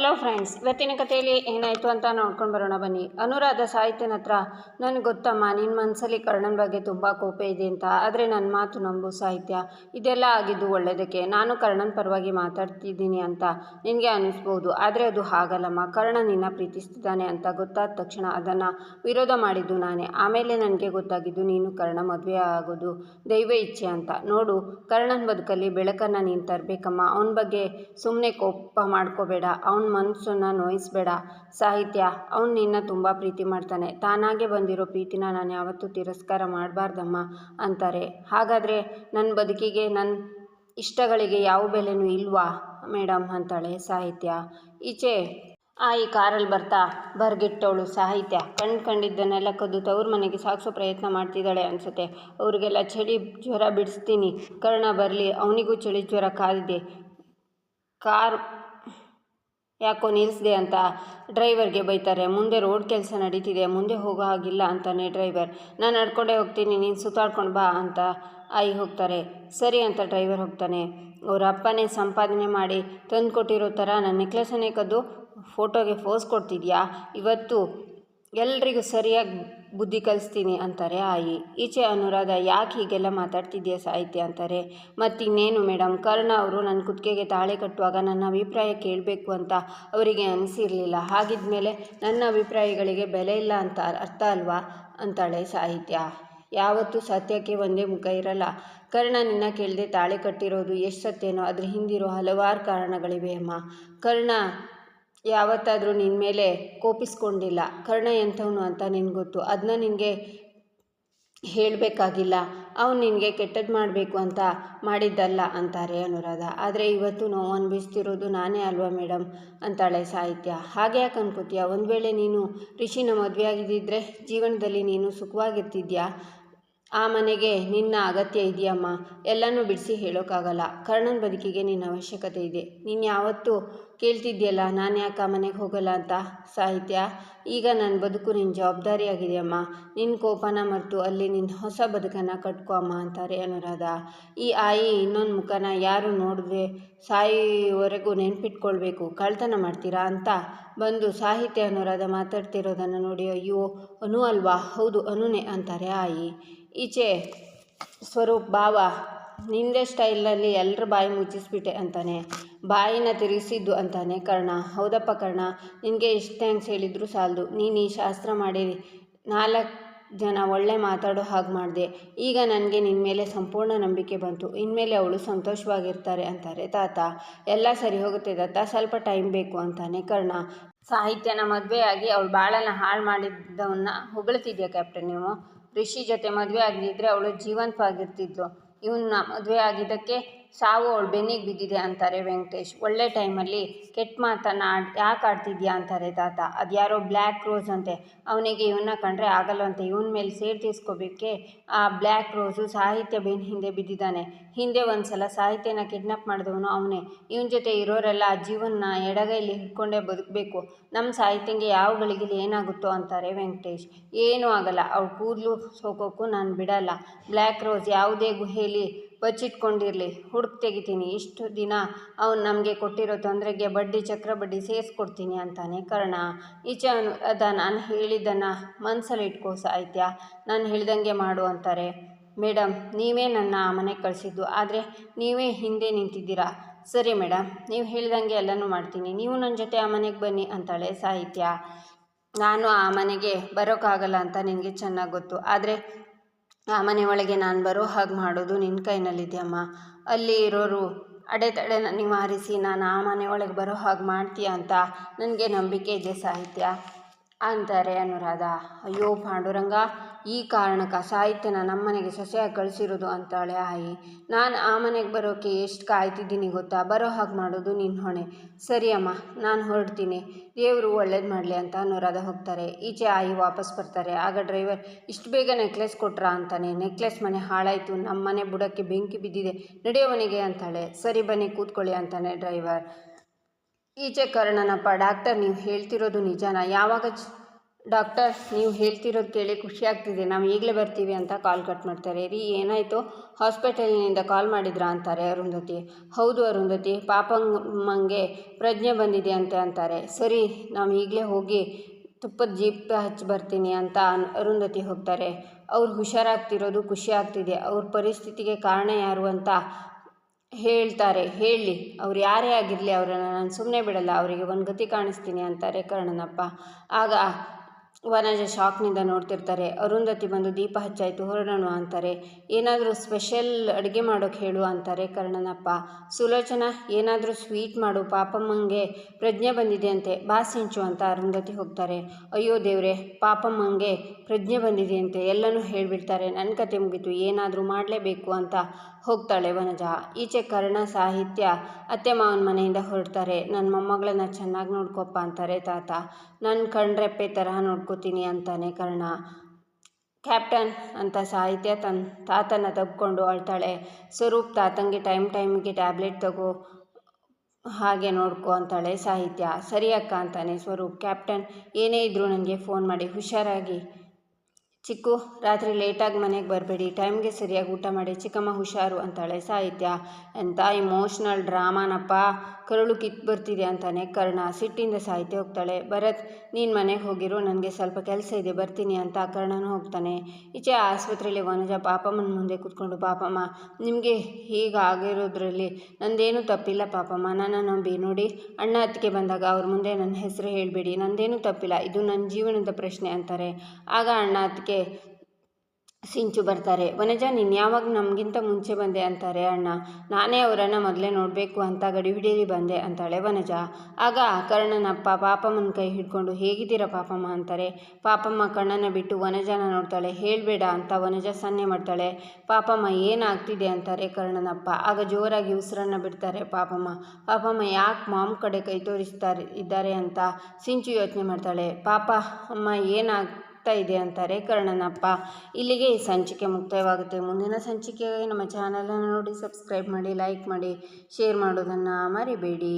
Hello friends ಇವತ್ತಿನ ಕಥೆಯಲ್ಲಿ ಏನಾಯಿತು ಅಂತ ನೋಡ್ಕೊಂಡು ಬರೋಣ ಬನ್ನಿ. ಅನುರಾಧ ಸಾಹಿತ್ಯನ ಹತ್ರ ನನಗೆ ಗೊತ್ತಮ್ಮ ನಿನ್ನ ಮನಸ್ಸಲ್ಲಿ ಕರ್ಣನ ಬಗ್ಗೆ ತುಂಬ ಕೋಪ ಇದೆ ಅಂತ. ಆದರೆ ನನ್ನ ಮಾತು ನಂಬು ಸಾಹಿತ್ಯ. ಇದೆಲ್ಲ ಆಗಿದ್ದು ಒಳ್ಳೆಯದಕ್ಕೆ ನಾನು ಕರ್ಣನ ಪರವಾಗಿ ಮಾತಾಡ್ತಿದ್ದೀನಿ ಅಂತ ನಿನಗೆ ಅನ್ನಿಸ್ಬೋದು ಆದರೆ ಅದು ಹಾಗಲ್ಲಮ್ಮ. ಕರ್ಣ ನಿನ್ನ ಪ್ರೀತಿಸ್ತಿದ್ದಾನೆ ಅಂತ ಗೊತ್ತಾದ ತಕ್ಷಣ ಅದನ್ನು ವಿರೋಧ ಮಾಡಿದ್ದು ನಾನೇ. ಆಮೇಲೆ ನನಗೆ ಗೊತ್ತಾಗಿದ್ದು ನೀನು ಕರ್ಣ ಮದುವೆ ಆಗೋದು ದೈವ ಇಚ್ಛೆ ಅಂತ. ನೋಡು, ಕರ್ಣನ ಬದುಕಲ್ಲಿ ಬೆಳಕನ್ನು ನೀನು ತರಬೇಕಮ್ಮ. ಅವನ ಬಗ್ಗೆ ಸುಮ್ಮನೆ ಕೋಪ ಮಾಡ್ಕೋಬೇಡ. ಅವನ ಮನಸ್ಸನ್ನು ನೋಯಿಸ್ಬೇಡ. ಸಾಹಿತ್ಯ, ಅವನು ನಿನ್ನ ತುಂಬ ಪ್ರೀತಿ ಮಾಡ್ತಾನೆ. ತಾನಾಗೆ ಬಂದಿರೋ ಪ್ರೀತಿನ ನಾನು ಯಾವತ್ತೂ ತಿರಸ್ಕಾರ ಮಾಡಬಾರ್ದಮ್ಮ ಅಂತಾರೆ. ಹಾಗಾದರೆ ನನ್ನ ಬದುಕಿಗೆ ನನ್ನ ಇಷ್ಟಗಳಿಗೆ ಯಾವ ಬೆಲೆನೂ ಇಲ್ವಾ ಮೇಡಮ್ ಅಂತಾಳೆ ಸಾಹಿತ್ಯ. ಈಚೆ ಆ ಈ ಕಾರಲ್ಲಿ ಬರ್ತಾ ಬರ್ಗಿಟ್ಟವಳು ಸಾಹಿತ್ಯ. ಕಂಡು ಕಂಡಿದ್ದನ್ನೆಲ್ಲ ಕದ್ದು ತವ್ರ ಮನೆಗೆ ಸಾಗಿಸೋ ಪ್ರಯತ್ನ ಮಾಡ್ತಿದ್ದಾಳೆ ಅನಿಸುತ್ತೆ. ಅವ್ರಿಗೆಲ್ಲ ಚಳಿ ಜ್ವರ ಬಿಡಿಸ್ತೀನಿ. ಕರ್ಣ ಬರಲಿ, ಅವನಿಗೂ ಚಳಿ ಜ್ವರ ಕಾದಿದೆ. ಕಾರ್ ಯಾಕೋ ನಿಲ್ಲಿಸಿದೆ ಅಂತ ಡ್ರೈವರ್ಗೆ ಬೈತಾರೆ, ಮುಂದೆ ರೋಡ್ ಕೆಲಸ ನಡೀತಿದೆ, ಮುಂದೆ ಹೋಗೋ ಹಾಗಿಲ್ಲ, ಅಂತಾನೆ ಡ್ರೈವರ್. ನಾನು ನಡ್ಕೊಂಡೇ ಹೋಗ್ತೀನಿ, ನೀನು ಸುತ್ತಾಡ್ಕೊಂಡು ಬಾ, ಅಂತ ಆಯಿ ಹೋಗ್ತಾರೆ. ಸರಿ ಅಂತ ಡ್ರೈವರ್ ಹೋಗ್ತಾನೆ. ಅವ್ರ ಅಪ್ಪನೇ ಸಂಪಾದನೆ ಮಾಡಿ ತಂದು ಕೊಟ್ಟಿರೋ ಥರ ನನ್ನ ನೆಕ್ಲೆಸನ್ನೇ ಕದ್ದು ಫೋಟೋಗೆ ಫೋಸ್ ಕೊಡ್ತಿದ್ಯಾ? ಇವತ್ತು ಎಲ್ರಿಗೂ ಸರಿಯಾಗಿ ಬುದ್ಧಿ ಕಲಿಸ್ತೀನಿ ಅಂತಾರೆ ಆಯಿ. ಈಚೆ ಅನುರಾಧ, ಯಾಕೆ ಹೀಗೆಲ್ಲ ಮಾತಾಡ್ತಿದ್ಯಾ ಸಾಹಿತ್ಯ ಅಂತಾರೆ. ಮತ್ತಿನ್ನೇನು ಮೇಡಮ್ ಕರ್ಣ ಅವರು ನನ್ನ ಕುತ್ತಿಗೆಗೆ ತಾಳೆ ಕಟ್ಟುವಾಗ ನನ್ನ ಅಭಿಪ್ರಾಯ ಕೇಳಬೇಕು ಅಂತ ಅವರಿಗೆ ಅನಿಸಿರಲಿಲ್ಲ. ಹಾಗಿದ್ಮೇಲೆ ನನ್ನ ಅಭಿಪ್ರಾಯಗಳಿಗೆ ಬೆಲೆ ಇಲ್ಲ ಅಂತ ಅರ್ಥ ಅಲ್ವಾ ಅಂತಾಳೆ ಸಾಹಿತ್ಯ. ಯಾವತ್ತೂ ಸತ್ಯಕ್ಕೆ ಒಂದೇ ಮುಖ ಇರಲ್ಲ. ಕರ್ಣ ನಿನ್ನ ಕೇಳದೆ ತಾಳೆ ಕಟ್ಟಿರೋದು ಎಷ್ಟು ಸತ್ಯನೋ ಅದ್ರ ಹಿಂದಿರೋ ಹಲವಾರು ಕಾರಣಗಳಿವೆ ಅಮ್ಮ. ಕರ್ಣ ಯಾವತ್ತಾದರೂ ನಿನ್ನ ಮೇಲೆ ಕೋಪಿಸ್ಕೊಂಡಿಲ್ಲ. ಕರ್ಣ ಎಂಥವನು ಅಂತ ನಿನಗೆ ಗೊತ್ತು. ಅದನ್ನ ನಿನಗೆ ಹೇಳಬೇಕಾಗಿಲ್ಲ. ಅವನು ನಿನಗೆ ಕೆಟ್ಟದ್ದು ಮಾಡಬೇಕು ಅಂತ ಮಾಡಿದ್ದಲ್ಲ ಅಂತಾರೆ ಅನುರಾಧ. ಆದರೆ ಇವತ್ತು ನೋವು ಅನ್ಭವಿಸ್ತಿರೋದು ನಾನೇ ಅಲ್ವಾ ಮೇಡಮ್ ಅಂತಾಳೆ ಸಾಹಿತ್ಯ. ಹಾಗೆ ಯಾಕೆ ಅನ್ಕೋತೀಯ? ಒಂದು ವೇಳೆ ನೀನು ರಿಷಿನ ಮದುವೆ ಆಗಿದ್ದಿದ್ರೆ ಜೀವನದಲ್ಲಿ ನೀನು ಸುಖವಾಗಿರ್ತಿದ್ಯಾ? ಆ ಮನೆಗೆ ನಿನ್ನ ಅಗತ್ಯ ಇದೆಯಮ್ಮ. ಎಲ್ಲನೂ ಬಿಡಿಸಿ ಹೇಳೋಕ್ಕಾಗಲ್ಲ ಕರ್ಣನ ಬದುಕಿಗೆ ನಿನ್ನ ಅವಶ್ಯಕತೆ ಇದೆ. ನೀನು ಯಾವತ್ತೂ ಕೇಳ್ತಿದ್ಯಲ್ಲ, ನಾನು ಯಾಕೆ ಆ ಮನೆಗೆ ಹೋಗಲ್ಲ ಅಂತ? ಸಾಹಿತ್ಯ, ಈಗ ನನ್ನ ಬದುಕು ನಿನ್ನ ಜವಾಬ್ದಾರಿಯಾಗಿದೆಯಮ್ಮ. ನಿನ್ನ ಕೋಪನ ಮರೆತು ಅಲ್ಲಿ ನಿನ್ನ ಹೊಸ ಬದುಕನ್ನು ಕಟ್ಕೊ ಅಮ್ಮ ಅಂತಾರೆ ಅನುರಾಧ. ಈ ಆಯಿ ಇನ್ನೊಂದು ಮುಖನ ಯಾರು ನೋಡಿದ್ರೆ ಸಾಯಿವರೆಗೂ ನೆನ್ಪಿಟ್ಕೊಳ್ಬೇಕು. ಕಳ್ತನ ಮಾಡ್ತೀರಾ ಅಂತ ಬಂದು ಸಾಹಿತ್ಯ ಅನುರಾಧ ಮಾತಾಡ್ತಿರೋದನ್ನು ನೋಡಿ ಅಯ್ಯೋ, ಅನು ಅಲ್ವಾ? ಹೌದು, ಅನುನೇ ಅಂತಾರೆ ಆಯಿ. ಈಚೆ ಸ್ವರೂಪ್ ಭಾವ, ನಿಂದೇ ಸ್ಟೈಲಲ್ಲಿ ಎಲ್ಲರ ಬಾಯಿ ಮುಚ್ಚಿಸ್ಬಿಟ್ಟೆ ಅಂತಾನೆ, ಬಾಯಿನ ತಿರುಗಿಸಿದ್ದು ಅಂತಾನೆ, ಕರ್ಣ, ಹೌದಪ್ಪ ಕರ್ಣ, ನಿನಗೆ ಇಷ್ಟು ಥ್ಯಾಂಕ್ಸ್ ಹೇಳಿದ್ರು ಸಾಲದು, ನೀನು ಈ ಶಾಸ್ತ್ರ ಮಾಡಿ ನಾಲ್ಕು ಜನ ಒಳ್ಳೆ ಮಾತಾಡೋ ಹಾಗೆ ಮಾಡಿದೆ, ಈಗ ನನಗೆ ನಿನ್ನ ಮೇಲೆ ಸಂಪೂರ್ಣ ನಂಬಿಕೆ ಬಂತು, ಇನ್ಮೇಲೆ ಅವಳು ಸಂತೋಷವಾಗಿರ್ತಾರೆ ಅಂತಾರೆ, ತಾತ, ಎಲ್ಲ ಸರಿ ಹೋಗುತ್ತೆ ತಾತ, ಸ್ವಲ್ಪ ಟೈಮ್ ಬೇಕು ಅಂತಾನೆ, ಕರ್ಣ. ಸಾಹಿತ್ಯನ ಮದುವೆಯಾಗಿ ಅವಳು ಬಾಳನ್ನು ಹಾಳು ಮಾಡಿದ್ದವನ್ನ ಹೊಗಳ್ತಿದ್ಯಾ ಕ್ಯಾಪ್ಟನ್ ನೀವು? ರಿಷಿ ಜೊತೆ ಮದುವೆ ಆಗದಿದ್ರೆ ಅವಳು ಜೀವಂತವಾಗಿರ್ತಿದ್ಲು. ಇವನ್ನ ಮದುವೆ ಆಗಿದ್ದಕ್ಕೆ ಸಾವು ಅವಳು ಬೆನ್ನಿಗೆ ಬಿದ್ದಿದೆ ಅಂತಾರೆ ವೆಂಕಟೇಶ್. ಒಳ್ಳೆ ಟೈಮಲ್ಲಿ ಕೆಟ್ಟ ಮಾತನ್ನು ಆಡ್, ಯಾಕೆ ಆಡ್ತಿದ್ಯಾ ಅಂತಾರೆ ತಾತ. ಅದು ಯಾರೋ ಬ್ಲ್ಯಾಕ್ ರೋಸ್ ಅಂತೆ. ಅವನಿಗೆ ಇವನ್ನ ಕಂಡ್ರೆ ಆಗಲ್ಲ ಅಂತೆ ಇವನ ಮೇಲೆ ಸೇರ್ ತೀರ್ಸ್ಕೋಬೇಕೆ ಆ ಬ್ಲ್ಯಾಕ್ ರೋಸು ಸಾಹಿತ್ಯ ಬೆನ್ ಹಿಂದೆ ಬಿದ್ದಿದ್ದಾನೆ. ಹಿಂದೆ ಒಂದು ಸಲ ಸಾಹಿತ್ಯನ ಕಿಡ್ನಾಪ್ ಮಾಡಿದವನು ಅವನೇ. ಇವನ ಜೊತೆ ಇರೋರೆಲ್ಲ ಆ ಜೀವನ ಎಡಗೈಲಿ ಹಿಡ್ಕೊಂಡೇ ಬದುಕಬೇಕು. ನಮ್ಮ ಸಾಹಿತ್ಯಂಗೆ ಯಾವ ಗಳಿಗೆಲಿ ಏನಾಗುತ್ತೋ ಅಂತಾರೆ ವೆಂಕಟೇಶ್. ಏನೂ ಆಗಲ್ಲ. ಅವ್ಳು ಕೂದಲು ಸೋಕೋಕ್ಕೂ ನಾನು ಬಿಡಲ್ಲ. ಬ್ಲ್ಯಾಕ್ ರೋಸ್ ಯಾವುದೇ ಗುಹೆಯಲ್ಲಿ ಬಚ್ಚಿಟ್ಕೊಂಡಿರಲಿ. ಹುಡುಕ್ ತೆಗಿತೀನಿ. ಇಷ್ಟು ದಿನ ಅವನು ನಮಗೆ ಕೊಟ್ಟಿರೋ ತೊಂದರೆಗೆ ಬಡ್ಡಿ, ಚಕ್ರ ಬಡ್ಡಿ ಸೇರಿಸ್ಕೊಡ್ತೀನಿ ಅಂತಾನೆ ಕರ್ಣ. ಈಚೆ ಅವನು, ಅದ ನಾನು ಹೇಳಿದ್ದನ್ನು ಮನಸ್ಸಲ್ಲಿ ಇಟ್ಕೋ ಸಾಹಿತ್ಯ. ನಾನು ಹೇಳ್ದಂಗೆ ಮಾಡು ಅಂತಾರೆ. ಮೇಡಮ್ ನೀವೇ ನನ್ನ ಆ ಮನೆಗೆ ಕಳಿಸಿದ್ದು. ಆದರೆ ನೀವೇ ಹಿಂದೆ ನಿಂತಿದ್ದೀರಾ? ಸರಿ ಮೇಡಮ್ ನೀವು ಹೇಳ್ದಂಗೆ ಎಲ್ಲನೂ ಮಾಡ್ತೀನಿ. ನೀವು ನನ್ನ ಜೊತೆ ಆ ಮನೆಗೆ ಬನ್ನಿ ಅಂತಾಳೆ ಸಾಹಿತ್ಯ. ನಾನು ಆ ಮನೆಗೆ ಬರೋಕ್ಕಾಗಲ್ಲ ಅಂತ ನಿನಗೆ ಚೆನ್ನಾಗಿ ಗೊತ್ತು. ಆದರೆ ಆ ಮನೆ ಒಳಗೆ ನಾನು ಬರೋ ಹಾಗೆ ಮಾಡೋದು ನಿನ್ನ ಕೈನಲ್ಲಿದೆಯಮ್ಮ. ಅಲ್ಲಿ ಇರೋರು ಅಡೆತಡೆನ ನಿವಾರಿಸಿ ನಾನು ಆ ಮನೆ ಒಳಗೆ ಬರೋ ಹಾಗೆ ಮಾಡ್ತೀಯ ಅಂತ ನನಗೆ ನಂಬಿಕೆ ಇದೆ ಸಾಹಿತ್ಯ, ಅಂತಾರೆ ಅನುರಾಧ. ಅಯ್ಯೋ ಪಾಂಡುರಂಗ ಈ ಕಾರಣಕ್ಕೆ ಸಾಹಿತ್ಯನ ನಮ್ಮನೆಗೆ ಸೊಸೆಯಾಗಿ ಕಳಿಸಿರೋದು ಅಂತಾಳೆ ಆಯಿ. ನಾನು ಆ ಮನೆಗೆ ಬರೋಕೆ ಎಷ್ಟು ಕಾಯ್ತಿದ್ದೀನಿ ಗೊತ್ತಾ? ಬರೋ ಹಾಗೆ ಮಾಡೋದು ನಿನ್ನ ಹೊಣೆ. ಸರಿ ಅಮ್ಮ, ನಾನು ಹೊರಡ್ತೀನಿ. ದೇವರು ಒಳ್ಳೇದು ಮಾಡಲಿ ಅಂತ ಅನುರಾಧ ಹೋಗ್ತಾರೆ. ಈಚೆ ಆಯಿ ವಾಪಸ್ ಬರ್ತಾರೆ. ಆಗ ಡ್ರೈವರ್, ಇಷ್ಟು ಬೇಗ ನೆಕ್ಲೆಸ್ ಕೊಟ್ರಾ ಅಂತಾನೆ. ನೆಕ್ಲೆಸ್ ಮನೆ ಹಾಳಾಯಿತು ನಮ್ಮ ಮನೆ ಬುಡಕ್ಕೆ ಬೆಂಕಿ ಬಿದ್ದಿದೆ, ನಡೆಯೋ ಮನೆಗೆ ಅಂತಾಳೆ. ಸರಿ ಬನ್ನಿ, ಕೂತ್ಕೊಳ್ಳಿ ಅಂತಾನೆ ಡ್ರೈವರ್. ಈಚೆ ಕರ್ಣನಪ್ಪ, ಡಾಕ್ಟರ್, ನೀವು ಹೇಳ್ತಿರೋದು ನಿಜಾನ? ಯಾವಾಗ ಡಾಕ್ಟರ್, ನೀವು ಹೇಳ್ತಿರೋದು ಕೇಳಿ ಖುಷಿ ಆಗ್ತಿದೆ. ನಾವು ಈಗಲೇ ಬರ್ತೀವಿ ಅಂತ ಕಾಲ್ ಕಟ್ ಮಾಡ್ತಾರೆ. ರೀ, ಏನಾಯಿತು? ಹಾಸ್ಪಿಟಲ್ನಿಂದ ಕಾಲ್ ಮಾಡಿದ್ರಾ ಅಂತಾರೆ ಅರುಂಧತಿ. ಹೌದು ಅರುಂಧತಿ ಪಾಪಮ್ಮಂಗೆ ಪ್ರಜ್ಞೆ ಬಂದಿದೆ ಅಂತ ಅಂತಾರೆ. ಸರಿ, ನಾವು ಈಗಲೇ ಹೋಗಿ ತುಪ್ಪದ ಜೀಪ್ ಹಚ್ಚಿ ಬರ್ತೀನಿ ಅಂತ ಅರುಂಧತಿ ಹೋಗ್ತಾರೆ. ಅವ್ರು ಹುಷಾರಾಗ್ತಿರೋದು ಖುಷಿ ಆಗ್ತಿದೆ. ಅವ್ರ ಪರಿಸ್ಥಿತಿಗೆ ಕಾರಣ ಯಾರು ಅಂತ ಹೇಳ್ತಾರೆ. ಹೇಳಿ, ಅವ್ರು ಯಾರೇ ಆಗಿರಲಿ ಅವರನ್ನು ನಾನು ಸುಮ್ಮನೆ ಬಿಡಲ್ಲ, ಅವರಿಗೆ ಒಂದು ಗತಿ ಕಾಣಿಸ್ತೀನಿ ಅಂತಾರೆ ಕರ್ಣನಪ್ಪ. ಆಗ ವನಜ ಶಾಕ್ನಿಂದ ನೋಡ್ತಿರ್ತಾರೆ. ಅರುಂಧತಿ ಬಂದು ದೀಪ ಹಚ್ಚಾಯಿತು, ಹೊರಡೋಣ ಅಂತಾರೆ. ಏನಾದರೂ ಸ್ಪೆಷಲ್ ಅಡುಗೆ ಮಾಡೋಕೆ ಹೇಳು ಅಂತಾರೆ ಕರ್ಣನಪ್ಪ. ಸುಲೋಚನ, ಏನಾದರೂ ಸ್ವೀಟ್ ಮಾಡು ಪಾಪಮ್ಮಂಗೆ ಪ್ರಜ್ಞೆ ಬಂದಿದೆ ಅಂತೆ. ಬಾ ಸಿಂಚು ಅಂತ ಅರುಂಧತಿ ಹೋಗ್ತಾರೆ. ಅಯ್ಯೋ ದೇವ್ರೆ ಪಾಪಮ್ಮಂಗೆ ಪ್ರಜ್ಞೆ ಬಂದಿದೆ ಅಂತೆ. ಎಲ್ಲನೂ ಹೇಳಿಬಿಡ್ತಾರೆ. ನನ್ನ ಕತೆ ಮುಗೀತು, ಏನಾದರೂ ಮಾಡಲೇಬೇಕು ಅಂತ ಹೋಗ್ತಾಳೆ ವನಜ. ಈಚೆ ಕರ್ಣ ಸಾಹಿತ್ಯ ಅತ್ತೆ ಮಾವನ ಮನೆಯಿಂದ ಹೊರಡ್ತಾರೆ. ನನ್ನ ಮೊಮ್ಮಗಳನ್ನ ಚೆನ್ನಾಗಿ ನೋಡ್ಕೊಪ್ಪ ಅಂತಾರೆ ತಾತ. ನನ್ನ ಕಣ್ರೆಪ್ಪೆ ತರಹ ನೋಡ್ಕೋತೀನಿ ಅಂತಾನೆ ಕರ್ಣ. ಕ್ಯಾಪ್ಟನ್ ಅಂತ ಸಾಹಿತ್ಯ ತನ್ನ ತಾತನ ತಬ್ಕೊಂಡು ಅಳ್ತಾಳೆ. ಸ್ವರೂಪ್ ತಾತಂಗೆ ಟೈಮ್ ಟೈಮ್ಗೆ ಟ್ಯಾಬ್ಲೆಟ್ ತಗೋ, ಹಾಗೆ ನೋಡ್ಕೊ ಅಂತಾಳೆ ಸಾಹಿತ್ಯ. ಸರಿ ಅಕ್ಕ ಅಂತಾನೆ ಸ್ವರೂಪ್. ಕ್ಯಾಪ್ಟನ್, ಏನೇ ಇದ್ದರೂ ನನಗೆ ಫೋನ್ ಮಾಡಿ, ಹುಷಾರಾಗಿ ಚಿಕ್ಕು, ರಾತ್ರಿ ಲೇಟಾಗಿ ಮನೆಗೆ ಬರಬೇಡಿ, ಟೈಮ್ಗೆ ಸರಿಯಾಗಿ ಊಟ ಮಾಡಿ, ಚಿಕ್ಕಮ್ಮ ಹುಷಾರು ಅಂತಾಳೆ. ಸಾಹಿತ್ಯ ಎಂಥ ಇಮೋಷ್ನಲ್ ಡ್ರಾಮಾನಪ್ಪ ಕರುಳು ಕಿತ್ತು ಬರ್ತಿದೆ ಅಂತಾನೆ ಕರ್ಣ. ಸಿಟ್ಟಿಂದ ಸಾಹಿತ್ಯ ಹೋಗ್ತಾಳೆ. ಭರತ್, ನೀನು ಮನೆಗೆ ಹೋಗಿರು, ನನಗೆ ಸ್ವಲ್ಪ ಕೆಲಸ ಇದೆ, ಬರ್ತೀನಿ ಅಂತ ಕರ್ಣನೂ ಹೋಗ್ತಾನೆ. ಈಚೆ ಆಸ್ಪತ್ರೆಯಲ್ಲಿ ವನಜ ಪಾಪಮ್ಮನ ಮುಂದೆ ಕೂತ್ಕೊಂಡು, ಪಾಪಮ್ಮ, ನಿಮಗೆ ಹೀಗಾಗಿರೋದ್ರಲ್ಲಿ ನಂದೇನು ತಪ್ಪಿಲ್ಲ ಪಾಪಮ್ಮ. ನನ್ನ ನಂಬಿ, ನೋಡಿ, ಅಣ್ಣ ಹತ್ತಿಗೆ ಬಂದಾಗ ಅವ್ರ ಮುಂದೆ ನನ್ನ ಹೆಸರು ಹೇಳಬೇಡಿ. ನಂದೇನು ತಪ್ಪಿಲ್ಲ. ಇದು ನನ್ನ ಜೀವನದ ಪ್ರಶ್ನೆ ಅಂತಾರೆ. ಆಗ ಅಣ್ಣ ಅತ್ತಿಗೆ ಸಿಂಚು ಬರ್ತಾರೆ. ವನಜ, ನೀನು ಯಾವಾಗ ನಮಗಿಂತ ಮುಂಚೆ ಬಂದೆ ಅಂತಾರೆ, ಅಣ್ಣ. ನಾನೇ ಅವರನ್ನು ಮೊದಲೇ ನೋಡಬೇಕು ಅಂತ ಗಡಿ ಹಿಡಿಯಲಿ ಬಂದೆ ಅಂತಾಳೆ ವನಜ. ಆಗ ಕರ್ಣನಪ್ಪ ಪಾಪಮ್ಮನ ಕೈ ಹಿಡ್ಕೊಂಡು, ಹೇಗಿದ್ದೀರಾ ಪಾಪಮ್ಮ? ಅಂತಾರೆ. ಪಾಪಮ್ಮ ಕಣ್ಣನ್ನು ಬಿಟ್ಟು ವನಜನ ನೋಡ್ತಾಳೆ. ಹೇಳಬೇಡ ಅಂತ ವನಜ ಸನ್ನೆ ಮಾಡ್ತಾಳೆ. ಪಾಪಮ್ಮ, ಏನಾಗ್ತಿದೆ? ಅಂತಾರೆ ಕರ್ಣನಪ್ಪ ಆಗ ಜೋರಾಗಿ ಉಸಿರನ್ನು ಬಿಡ್ತಾರೆ ಪಾಪಮ್ಮ. ಪಾಪಮ್ಮ, ಯಾಕೆ ಮಾಮ್ ಕಡೆ ಕೈ ತೋರಿಸ್ತಾರೆ ಇದ್ದಾರೆ ಅಂತ ಸಿಂಚು ಯೋಚನೆ ಮಾಡ್ತಾಳೆ. ಪಾಪ, ಅಮ್ಮ, ಏನಾಗ್ ಆಗ್ತಾ ಇದೆ ಅಂತಾರೆ ಕರ್ಣನಪ್ಪ ಇಲ್ಲಿಗೆ ಈ ಸಂಚಿಕೆ ಮುಕ್ತಾಯವಾಗುತ್ತೆ. ಮುಂದಿನ ಸಂಚಿಕೆಗಾಗಿ ನಮ್ಮ ಚಾನಲನ್ನು ನೋಡಿ, ಸಬ್ಸ್ಕ್ರೈಬ್ ಮಾಡಿ, ಲೈಕ್ ಮಾಡಿ, ಶೇರ್ ಮಾಡೋದನ್ನು ಮರಿಬೇಡಿ.